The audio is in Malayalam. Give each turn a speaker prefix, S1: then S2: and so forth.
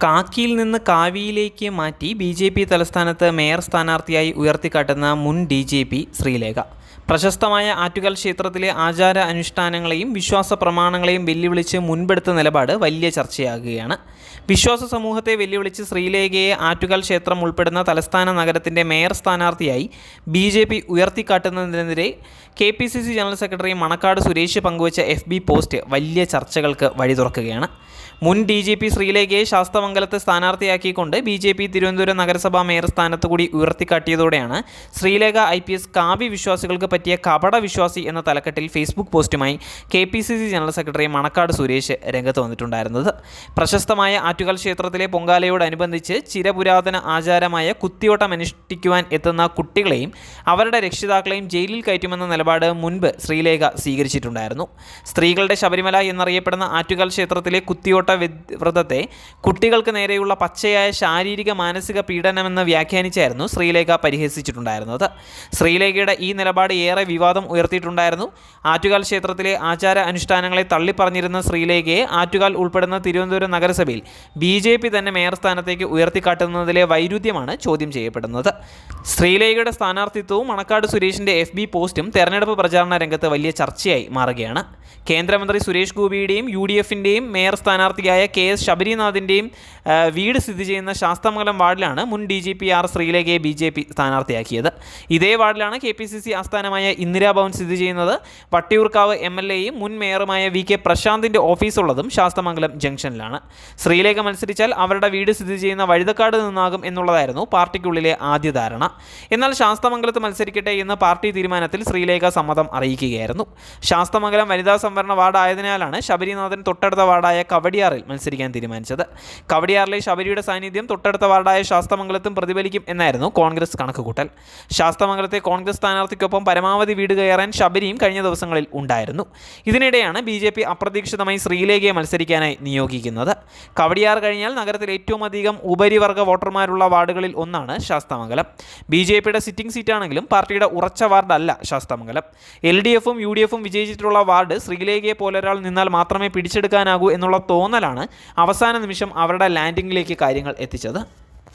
S1: കാക്കിയിൽ നിന്ന് കാവിയിലേക്ക് മാറ്റി ബി ജെ പി തലസ്ഥാനത്ത് മേയർ സ്ഥാനാർത്ഥിയായി ഉയർത്തിക്കാട്ടുന്ന മുൻ ഡി ജെ പി ശ്രീലേഖ. പ്രശസ്തമായ ആറ്റുകാൽ ക്ഷേത്രത്തിലെ ആചാര അനുഷ്ഠാനങ്ങളെയും വിശ്വാസ പ്രമാണങ്ങളെയും വെല്ലുവിളിച്ച് മുൻപെടുത്ത നിലപാട് വലിയ ചർച്ചയാകുകയാണ്. വിശ്വാസ സമൂഹത്തെ വെല്ലുവിളിച്ച് ശ്രീലേഖയെ ആറ്റുകാൽ ക്ഷേത്രം ഉൾപ്പെടുന്ന തലസ്ഥാന നഗരത്തിന്റെ മേയർ സ്ഥാനാർത്ഥിയായി B J P ഉയർത്തിക്കാട്ടുന്നതിനെതിരെ K P C C general secretary Manakkad Suresh പങ്കുവച്ച എഫ് ബി പോസ്റ്റ് വലിയ ചർച്ചകൾക്ക് വഴി തുറക്കുകയാണ് മുൻ ഡി ജി പി ശ്രീലേഖയെ ശാസ്തമംഗലത്ത് സ്ഥാനാർത്ഥിയാക്കിക്കൊണ്ട് ബി ജെ പി തിരുവനന്തപുരം നഗരസഭാ മേയർ സ്ഥാനത്ത് കൂടി ഉയർത്തിക്കാട്ടിയതോടെയാണ് ശ്രീലേഖ ഐ പി എസ് കാവ്യ വിശ്വാസികൾക്ക് പറ്റിയ കപട വിശ്വാസി എന്ന തലക്കെട്ടിൽ Facebook പോസ്റ്റുമായി K P C C general secretary Manakkad Suresh രംഗത്ത് വന്നിട്ടുണ്ടായിരുന്നത്. പ്രശസ്തമായ ആറ്റുകാൽ ക്ഷേത്രത്തിലെ പൊങ്കാലയോടനുബന്ധിച്ച് ചിരപുരാതന ആചാരമായ കുത്തിയോട്ടം അനുഷ്ഠിക്കുവാൻ എത്തുന്ന കുട്ടികളെയും അവരുടെ രക്ഷിതാക്കളെയും ജയിലിൽ കയറ്റുമെന്ന നിലപാട് മുൻപ് ശ്രീലേഖ സ്വീകരിച്ചിട്ടുണ്ടായിരുന്നു. സ്ത്രീകളുടെ ശബരിമല എന്നറിയപ്പെടുന്ന ആറ്റുകാൽ ക്ഷേത്രത്തിലെ കുത്തിയോട്ട വ്രതത്തെ കുട്ടികൾക്ക് നേരെയുള്ള പച്ചയായ ശാരീരിക മാനസിക പീഡനമെന്ന് വ്യാഖ്യാനിച്ചായിരുന്നു ശ്രീലേഖ പരിഹസിച്ചിട്ടുണ്ടായിരുന്നത്. ശ്രീലേഖയുടെ ഈ നിലപാട് ഏറെ വിവാദം ഉയർത്തിയിട്ടുണ്ടായിരുന്നു. ആറ്റുകാൽ ക്ഷേത്രത്തിലെ ആചാര അനുഷ്ഠാനങ്ങളെ തള്ളിപ്പറഞ്ഞിരുന്ന ശ്രീലേഖയെ ആറ്റുകാൽ ഉൾപ്പെടുന്ന തിരുവനന്തപുരം നഗരസഭയിൽ ബി ജെ പി തന്നെ മേയർ സ്ഥാനത്തേക്ക് ഉയർത്തിക്കാട്ടുന്നതിലെ വൈരുദ്ധ്യമാണ് ചോദ്യം ചെയ്യപ്പെടുന്നത്. ശ്രീലേഖയുടെ സ്ഥാനാർത്ഥിത്വവും മണക്കാട് സുരേഷിന്റെ എഫ് ബി പോസ്റ്റും തെരഞ്ഞെടുപ്പ് പ്രചാരണ രംഗത്ത് വലിയ ചർച്ചയായി മാറുകയാണ്. കേന്ദ്രമന്ത്രി സുരേഷ് ഗോപിയുടെയും യു ഡി എഫിന്റെയും മേയർ സ്ഥാനാർത്ഥിയായ കെ എസ് ശബരിനാഥിന്റെയും വീട് സ്ഥിതി ചെയ്യുന്ന ശാസ്തമംഗലം വാർഡിലാണ് മുൻ ഡി ജി പി ആർ ശ്രീലേഖയെ ബി ജെ പി സ്ഥാനാർത്ഥിയാക്കിയത്. ഇതേ വാർഡിലാണ് കെ പി സി സി ആസ്ഥാനമായ ഇന്ദിരാഭവൻ സ്ഥിതി ചെയ്യുന്നത്. വട്ടിയൂർക്കാവ് എം എൽ എയും മുൻ മേയറുമായ വി കെ പ്രശാന്തിന്റെ ഓഫീസുള്ളതും ശാസ്തമംഗലം ജംഗ്ഷനിലാണ്. ശ്രീലേഖ മത്സരിച്ചാൽ അവരുടെ വീട് സ്ഥിതി ചെയ്യുന്ന വഴുതക്കാട് നിന്നാകും എന്നുള്ളതായിരുന്നു പാർട്ടിക്കുള്ളിലെ ആദ്യ ധാരണ. എന്നാൽ ശാസ്തമംഗലത്ത് മത്സരിക്കട്ടെ എന്ന് പാർട്ടി തീരുമാനത്തിൽ ശ്രീലേഖ സമ്മതം അറിയിക്കുകയായിരുന്നു. ശാസ്തമംഗലം വനിതാ സംവരണ വാർഡ് ആയതിനാലാണ് ശബരിനാഥൻ തൊട്ടടുത്ത വാർഡായ കവടിയാറിൽ മത്സരിക്കാൻ തീരുമാനിച്ചത്. കവടിയാറിലെ ശബരിയുടെ സാന്നിധ്യം തൊട്ടടുത്ത വാർഡായ ശാസ്തമംഗലത്തും പ്രതിഫലിക്കും എന്നായിരുന്നു കോൺഗ്രസ് കണക്കുകൂട്ടൽ. ശാസ്തമംഗലത്തെ കോൺഗ്രസ് സ്ഥാനാർത്ഥിക്കൊപ്പം പരമാവധി വീട് കയറാൻ ശബരിയും കഴിഞ്ഞ ദിവസങ്ങളിൽ ഉണ്ടായിരുന്നു. ഇതിനിടെയാണ് ബി ജെ പി അപ്രതീക്ഷിതമായി ശ്രീലേഖയെ മത്സരിക്കാനായി നിയോഗിക്കുന്നത്. കവടിയാർ കഴിഞ്ഞാൽ നഗരത്തിൽ ഏറ്റവും അധികം ഉപരിവർഗ വോട്ടർമാരുള്ള വാർഡുകളിൽ ഒന്നാണ് ശാസ്തമംഗലം. ബി ജെ പിയുടെ സിറ്റിംഗ് സീറ്റാണെങ്കിലും പാർട്ടിയുടെ ഉറച്ച വാർഡല്ല ശാസ്തമംഗലം. എൽ ഡി എഫും യു ഡി എഫും വിജയിച്ചിട്ടുള്ള വാർഡ് ശ്രീലേഖയെ പോലൊരാൾ നിന്നാൽ മാത്രമേ പിടിച്ചെടുക്കാനാകൂ എന്നുള്ള തോന്നലാണ് അവസാന നിമിഷം അവരുടെ ലാൻഡിങ്ങിലേക്ക് കാര്യങ്ങൾ എത്തിച്ചത്.